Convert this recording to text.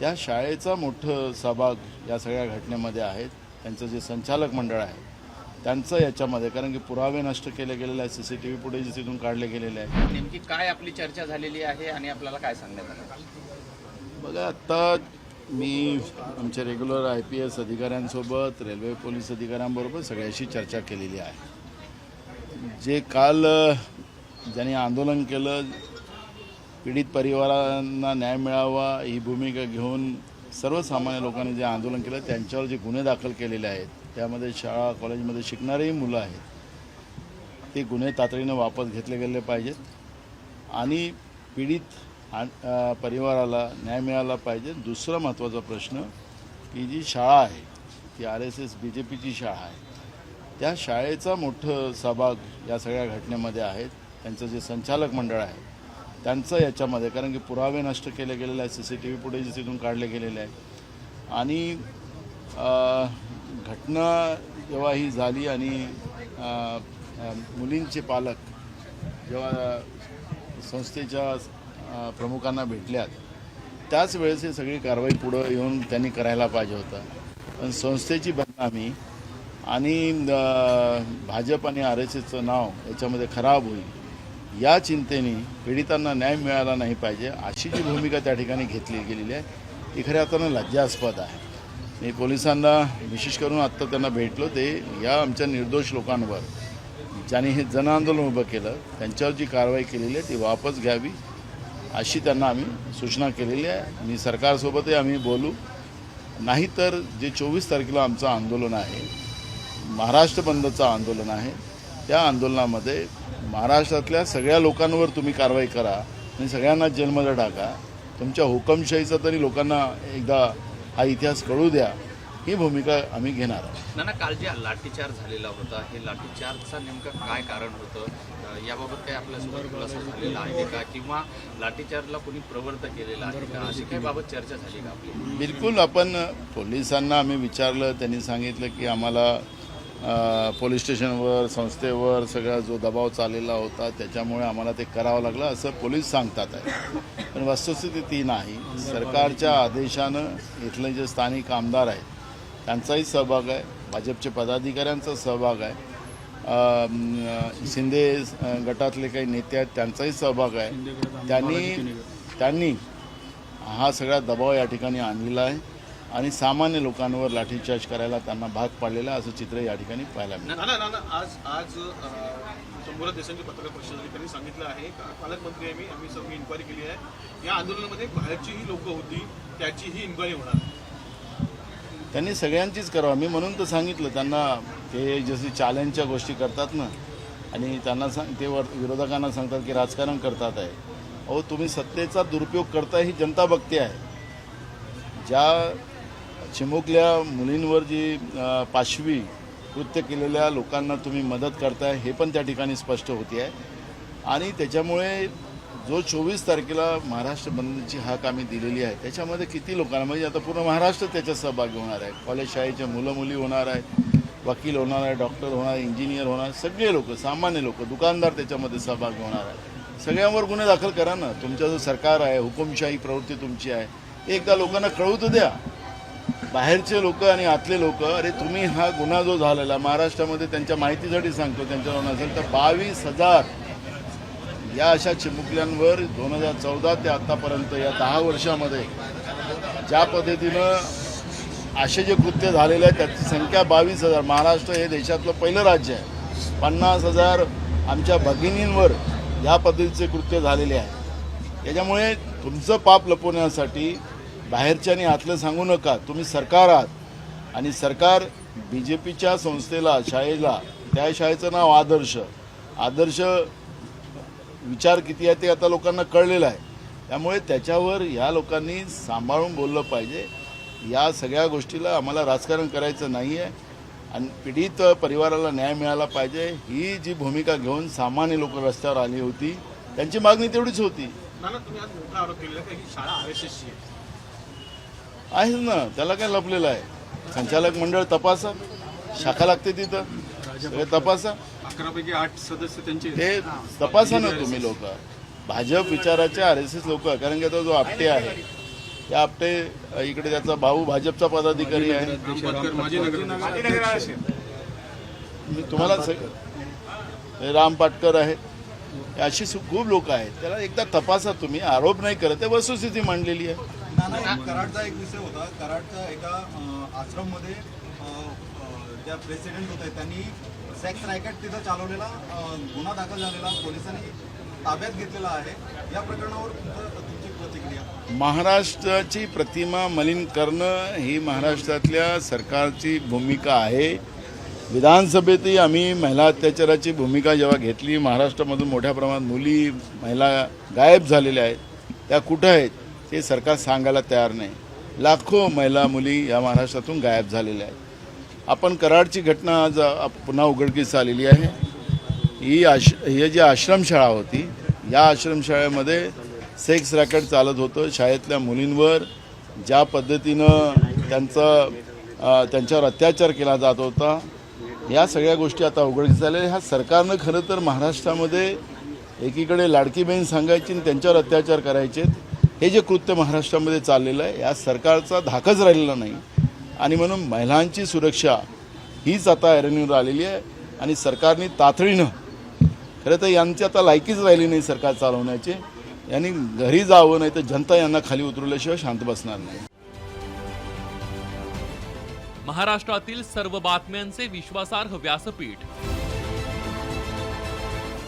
त्या शाळेचा मोठं सहभाग या सगळ्या घटनेमध्ये आहेत. त्यांचं जे संचालक मंडळ आहे त्यांचं याच्यामध्ये कारण की पुरावे नष्ट केले गेलेले आहेत C C T V footage तिथून काढले गेलेले आहेत. नेमकी काय आपली चर्चा झालेली आहे आणि आपल्याला काय सांगण्यात आलं? बघा आत्ता मी आमच्या रेग्युलर आय पी एस अधिकाऱ्यांसोबत रेल्वे पोलीस अधिकाऱ्यांबरोबर सगळ्याशी चर्चा केलेली आहे. जे काल ज्यांनी आंदोलन केलं पीडित परिवारांना न्याय मिळावा ही भूमिका घेऊन सर्वसामान्य लोकांनी जे आंदोलन केलं त्यांच्यावर जे गुन्हे दाखल केलेले आहेत त्यामध्ये शाळा कॉलेजमध्ये शिकणारेही मुलं आहेत. ते गुन्हे तातडीनं वापस घेतले गेले पाहिजेत आणि पीडित परिवाराला न्याय मिळाला पाहिजे. दुसरा महत्त्वाचा प्रश्न की जी शाळा आहे ती R S S B J पीची शाळा आहे त्या शाळेचा मोठं सहभाग या सगळ्या घटनेमध्ये आहेत. त्यांचं जे संचालक मंडळ आहे त्यांचं याच्यामध्ये कारण की पुरावे नष्ट केले गेलेले आहेत C C T V footage तिथून काढले गेलेले आहेत. आणि घटना जेव्हा ही झाली आणि मुलींचे पालक जेव्हा संस्थेच्या प्रमुखांना भेटल्यात त्याच वेळेस ही सगळी कारवाई पुढं येऊन त्यांनी करायला पाहिजे होतं. पण संस्थेची बदनामी आणि भाजप आणि आर एस एसचं नाव याच्यामध्ये खराब होईल या चिंतेने पीडितांना न्याय मिळाला नाही पाहिजे अशी जी भूमिका त्या ठिकाणी घेतली गेलेली आहे ती खऱ्या अर्थानं लज्जास्पद आहे. मी पोलिसांना विशेष करून आत्ता त्यांना भेटलो ते या आमच्या निर्दोष लोकांवर ज्यांनी हे जनआंदोलन उभं केलं त्यांच्यावर जी कारवाई केलेली आहे ती वापस घ्यावी अशी त्यांना आम्ही सूचना केलेली आहे. मी सरकारसोबतही आम्ही बोलू. नाहीतर जे चोवीस तारखेला आमचं आंदोलन आहे महाराष्ट्र बंदचं आंदोलन आहे त्या आंदोलनामध्ये महाराष्ट्रातल्या सगळ्या लोकांवर तुम्ही कारवाई करा आणि सगळ्यांना जेलमध्ये टाका. तुमच्या हुकमशाहीचा तरी लोकांना एकदा हा इतिहास कळू द्या. ही भूमिका आम्ही घेणार आहोत. नाना काल जे लाठीचार झालेला होता हे लाठीचारचा नेमकं काय कारण होतं? याबाबत काही आपल्यासोबत खुलासा झालेला आहे का? किंवा लाठीचारला कोणी प्रवृत्त केलेला आहे का? अशी काही बाबत चर्चा झाली का आपली? बिलकुल आपण पोलिसांना आम्ही विचारलं त्यांनी सांगितलं की आम्हाला पोलीस स्टेशनवर संस्थेवर सगळा जो दबाव चाललेला होता त्याच्यामुळे आम्हाला ते करावं लागलं असं पोलीस सांगतात आहे. पण वस्तुस्थिती ती नाही. सरकारच्या आदेशानं इथले जे स्थानिक आमदार आहेत त्यांचाही सहभाग आहे. भाजपचे पदाधिकाऱ्यांचा सहभाग आहे. शिंदे गटातले काही नेते आहेत त्यांचाही सहभाग आहे. त्यांनी त्यांनी हा सगळा दबाव या ठिकाणी आणलेला आहे. आणि सामान्य लोकांवर लाठीचार्ज करायला त्यांना भाग पाडलेला असं चित्र या ठिकाणी पाहायला मिळतं. आज आज शंभर देशांची पत्रकार परिषद सांगितलं आहे. पालकमंत्री मी आम्ही सर्व इन्क्वायरी केली आहे. या आंदोलनामध्ये बाहेरचीही लोक होती त्याचीही इन्क्वायरी होणार. त्यांनी सगळ्यांचीच करावं. मी म्हणून तर सांगितलं त्यांना ते जसे चॅलेंजच्या गोष्टी करतात ना आणि त्यांना सांग ते वर विरोधकांना सांगतात की राजकारण करतात आहे. अहो तुम्ही सत्तेचा दुरुपयोग करताय ही जनता बघते आहे. ज्या चिमुकल्या मुलींवर जी पाशवी कृत्य केलेल्या लोकांना तुम्ही मदत करताय हे पण त्या ठिकाणी स्पष्ट होते आहे आणि त्याच्यामुळे जो चोवीस तारखेला महाराष्ट्र बंदची हाक आम्ही दिलेली आहे त्याच्यामध्ये किती लोकांना म्हणजे आता पूर्ण महाराष्ट्र त्याच्यात सहभागी होणार आहे. कॉलेज शाळेचे मुलं मुली होणार आहे वकील होणार आहे डॉक्टर होणार आहे इंजिनियर होणार सगळे लोक सामान्य लोक दुकानदार त्याच्यामध्ये सहभागी होणार आहे. सगळ्यांवर गुन्हे दाखल करा ना. तुमचा जो सरकार आहे हुकुमशाही प्रवृत्ती तुमची आहे. एकदा लोकांना कळवू तर द्या. बाहेरचे लोक आणि आतले लोक अरे तुम्ही हा गुन्हा जो झालेला महाराष्ट्रामध्ये त्यांच्या माहितीसाठी सांगतो त्यांच्यावर नसेल तर बावीस हजार. या अशा चिमुकल्यांवर दोन हजार चौदा ते आत्तापर्यंत या दहा वर्षामध्ये ज्या पद्धतीनं असे जे कृत्य झालेले आहेत त्याची संख्या बावीस हजार. महाराष्ट्र हे देशातलं पहिलं राज्य आहे. पन्नास हजार आमच्या भगिनींवर या पद्धतीचे कृत्य झालेले आहे. त्याच्यामुळे तुमचं पाप लपवण्यासाठी बाहेरच्या आणि आतलं सांगू नका. तुम्ही सरकार आहात. आणि सरकार बी जे पीच्या संस्थेला शाळेला त्या शाळेचं नाव आदर्श. आदर्श विचार किती आहे ते आता लोकांना कळलेलं आहे. त्यामुळे त्याच्यावर या लोकांनी सांभाळून बोललं पाहिजे. या सगळ्या गोष्टीला आम्हाला राजकारण करायचं नाही आहे आणि पीडित परिवाराला न्याय मिळाला पाहिजे. ही जी भूमिका घेऊन सामान्य लोक रस्त्यावर आली होती त्यांची मागणी तेवढीच होती. तुम्ही आज मोठा आरोप केलेला की शाळा आर एस एसची आहे. आहेच ना त्याला काय लपलेलं आहे? संचालक मंडळ तपासा. शाखा लागते तिथं. सगळे तपासा. अकरापैकी आठ सदस्य त्यांचे ते तपासा ना तुम्ही लोक. भाजप विचाराचे आर एस एस लोक कारण की आता जो आपटे आहे ते आपटे इकडे त्याचा भाऊ भाजपचा पदाधिकारी आहे. मी तुम्हाला राम पाटकर आहेत अशी खूप लोक आहेत. त्याला एकदा तपासा तुम्ही. आरोप नाही करत. आहे वस्तुस्थिती मांडलेली आहे. कराडचा एक विषय होता. कराडचा एका आश्रममध्ये ज्या प्रेसिडेंट होते त्यांनी सेक्स रॅकेट तिथं चालवलेला गुन्हा दाखल झालेला पोलिसांनी ताब्यात घेतलेला आहे. या प्रकरणावर तुमची प्रतिक्रिया? महाराष्ट्राची प्रतिमा मलिन करणं ही महाराष्ट्रातल्या सरकारची भूमिका आहे. विधानसभेतही आम्ही महिला अत्याचाराची भूमिका जेव्हा घेतली महाराष्ट्रामधून मोठ्या प्रमाणात मुली महिला गायब झालेल्या आहेत. त्या कुठं आहेत? ते सरकार सांगायला तयार नाही. लाखो महिला मुली या महाराष्ट्रातून गायब झालेल्या आहेत. आपण कराडची घटना आज पुन्हा उघडकीस आलेली आहे. ही आश ही जी आश्रमशाळा होती या आश्रमशाळेमध्ये सेक्स रॅकेट चालत होतं. शाळेतल्या मुलींवर ज्या पद्धतीनं त्यांचं त्यांच्यावर अत्याचार केला जात होता या सगळ्या गोष्टी आता उघडकीस झाल्या ह्या सरकारनं खरं तर महाराष्ट्रामध्ये एकीकडे लाडकी बहीण सांगायची आणि त्यांच्यावर अत्याचार करायचे हे जे कृत्य महाराष्ट्रामध्ये चाललेलं आहे या सरकारचा धाकच राहिलेला नाही. आणि म्हणून महिलांची सुरक्षा हीच आता ऐरणीवर आलेली आहे आणि सरकारने तातडीनं खरं तर यांची आता लायकीच राहिली नाही सरकार चालवण्याचे. यांनी घरी जावं नाही तर जनता यांना खाली उतरवल्याशिवाय शांत बसणार नाही. महाराष्ट्रातील सर्व बातम्यांचे विश्वासार्ह व्यासपीठ